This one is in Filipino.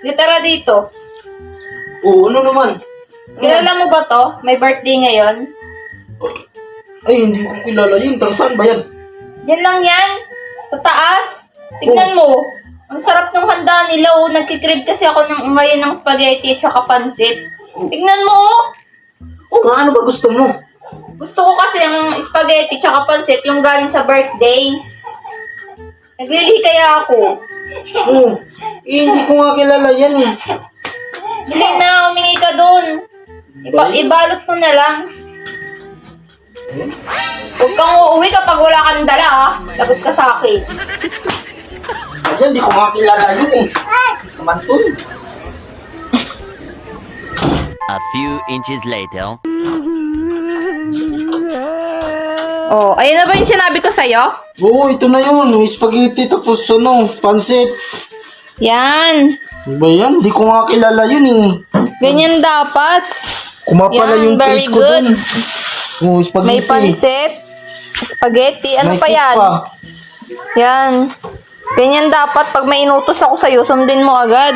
Litara dito. Oo, ano naman? Kilala mo ba to? May birthday ngayon? Ay, hindi ko kilala yun. Tang saan ba yan? Yan lang yan. Sa taas. Tignan mo. Ang sarap ng handa nila oh. Nagkikrib kasi ako ng ngayon ng spaghetti at saka pansit. Tignan mo oh. Oo nga, ano ba gusto mo? Gusto ko kasi ang spaghetti tsaka pansit yung galing sa birthday. Naglilihi kaya ako. Oo. Eh, hindi ko nga kilala yan eh. Hindi na, humingi ka dun. Iba, ibalot mo na lang. Huwag kang uuwi kapag wala kang dala ah. Lagot ka sa akin. Ayan, hindi ko nga kilala yun eh. Naman to eh. A few inches later. Oh, ayun na ba yung sinabi ko sa'yo? Oo, ito na yun. May spaghetti tapos ano, pansit. Yan. Ano ba yan? Hindi ko nga kilala yun eh. Ganyan dapat. Kumapala Yan, yung very face ko good. dun. Oo, spaghetti. May pansit, spaghetti, ano May pa cake yan? pa. Yan. Ganyan dapat pag may inutos ako sa'yo, sundin mo agad.